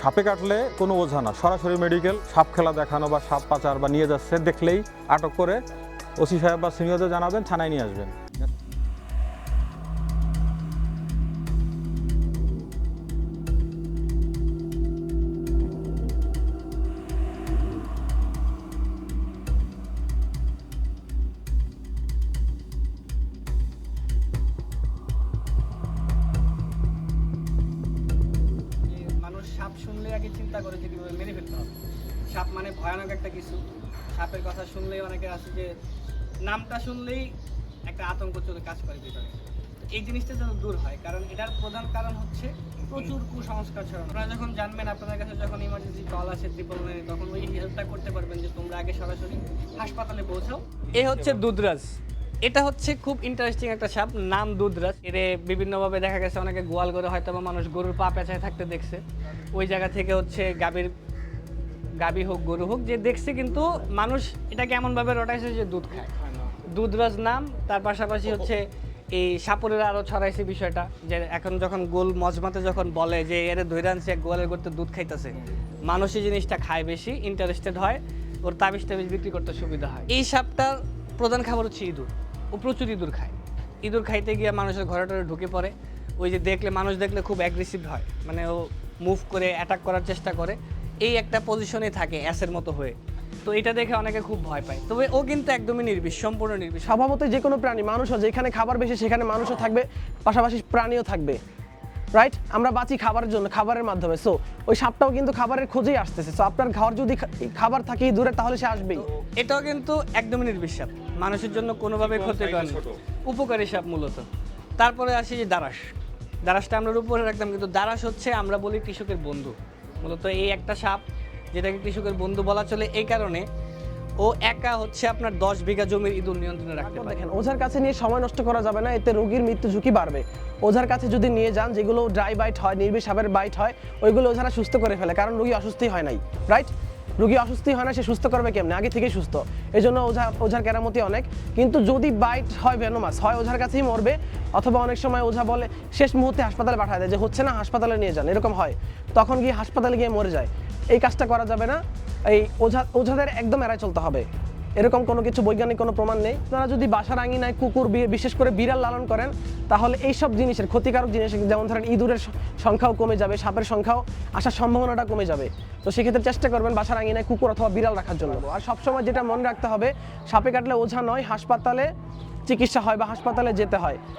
সাপে কাটলে কোনো ওঝা না। সরাসরি মেডিকেল সাপ খেলা দেখানো বা সাপ পাচার বা নিয়ে যাচ্ছে দেখলেই আটক করে ওসি সাহেব বা সিনিয়রদের জানাবেন, থানায় নিয়ে আসবেন। শুনলে আগে চিন্তা করে যে কীভাবে মেরে ফেলতে হবে। সাপ মানে ভয়ানক একটা কিছু। সাপের কথা শুনলেই অনেকে আছে যে, নামটা শুনলেই একটা আতঙ্ক চলে কাজ করে ভিতরে। এই জিনিসটা যেন দূর হয়, কারণ এটার প্রধান কারণ হচ্ছে প্রচুর কুসংস্কার ছড়ানো। আপনারা যখন জানবেন, আপনাদের কাছে যখন ইমার্জেন্সি কল আসে নাইনে তখন ওই হেল্পটা করতে পারবেন যে তোমরা আগে সরাসরি হাসপাতালে পৌঁছাও। এ হচ্ছে দুধরাজ। এটা হচ্ছে খুব ইন্টারেস্টিং একটা সাপ, নাম দুধরাজ। এর বিভিন্নভাবে দেখা গেছে, অনেকে গোয়াল করে হয়তো বা মানুষ গরুর পা পেঁচায় থাকতে দেখছে। ওই জায়গা থেকে হচ্ছে গাভীর, গাভী হোক, গরু হোক, যে দেখছে কিন্তু মানুষ এটাকে এমনভাবে রটাইছে যে দুধ খায়। দুধরাজ নাম, তার পাশাপাশি হচ্ছে এই সাপুরের আরও ছড়াইছে বিষয়টা, যে এখন যখন গোল মজমাতে যখন বলে যে এর ধৈর্য আনছে গোয়ালের করতে দুধ খাইতেছে, মানুষ এই জিনিসটা খায় বেশি ইন্টারেস্টেড হয়, ওর তাবিজ টাবিজ বিক্রি করতে সুবিধা হয়। এই সাপটার প্রধান খাবার হচ্ছে ইঁদুর। ও প্রচুর ইঁদুর খায়। ইঁদুর খাইতে গিয়ে মানুষের ঘরে টরে ঢুকে পড়ে। ওই যে দেখলে মানুষ দেখলে খুব অ্যাগ্রেসিভ হয়। মানে ও মুভ করে অ্যাটাক করার চেষ্টা করে। এই একটা পজিশনে থাকে অ্যাসের মতো হয়ে। তো এটা দেখে অনেকে খুব ভয় পায়। তবে ও কিন্তু একদমই নির্বিষ সম্পূর্ণ নির্বিষ। স্বভাবতই যে কোনো প্রাণী মানুষও যেখানে খাবার বেশি সেখানে মানুষও থাকবে। পাশাপাশি প্রাণীও থাকবে। রাইট আমরা বাঁচি খাবারের জন্য খাবারের মাধ্যমে। সো ওই সাপটাও কিন্তু খাবারের খোঁজেই আসতেছে। সো আপনার ঘর যদি খাবার থাকে দূরে তাহলে সে আসবেই। এটাও কিন্তু একদমই নির্বিষ সাপ। মানুষের জন্য কোনোভাবে ক্ষতিকর না। উপকারী সাপ মূলত। তারপরে আসি যে দারাস। দারাসটা আমরা উপরে রাখতাম কিন্তু দারাস হচ্ছে আমরা বলি কৃষকের বন্ধু। মূলত এই একটা সাপ যেটাকে কৃষকের বন্ধু বলা চলে এই কারণে ও একা হচ্ছে আপনার দশ বিঘা জমির ইঁদুর নিয়ন্ত্রণে রাখতে দেখেন ওঝার কাছে নিয়ে সময় নষ্ট করা যাবে না এতে রোগীর মৃত্যু ঝুঁকি বাড়বে। ওঝার কাছে যদি নিয়ে যান যেগুলো ড্রাই বাইট হয় নির্বিষ সাপের বাইট হয় ওইগুলো ওঝারা সুস্থ করে ফেলে কারণ রোগী অসুস্থই হয় নাই রাইট রোগী অসুস্থই হয় না, সে সুস্থ করবে কেমনে? আগে থেকেই সুস্থ। এই জন্য ওঝা, ওঝার কেরামতি অনেক। কিন্তু যদি বাইট হয় ভেনোমাস হয় ওঝার কাছেই মরবে, অথবা অনেক সময় ওঝা বলে, শেষ মুহূর্তে হাসপাতালে পাঠায় দেয় যে, হচ্ছে না, হাসপাতালে নিয়ে যান। এরকম হয়। তখন গিয়ে হাসপাতালে গিয়ে মরে যায়। এই কাজটা করা যাবে না। এই ওঝা, ওঝাদের একদম এড়াই চলতে হবে। এরকম কোনো কিছু বৈজ্ঞানিক কোনো প্রমাণ নেই। আপনারা যদি বাসার আঙিনায় কুকুর বিশেষ করে বিড়াল লালন করেন, তাহলে এই সব জিনিসের ক্ষতিকারক জিনিস, যেমন ধরেন ইঁদুরের সংখ্যাও কমে যাবে, সাপের সংখ্যাও আসার সম্ভাবনাটা কমে যাবে। তো সেক্ষেত্রে চেষ্টা করবেন বাসার আঙিনায় কুকুর অথবা বিড়াল রাখার জন্য। আর সবসময় যেটা মনে রাখতে হবে, সাপে কাটলে ওঝা নয়, হাসপাতালে চিকিৎসা হয় বা হাসপাতালে যেতে হয়।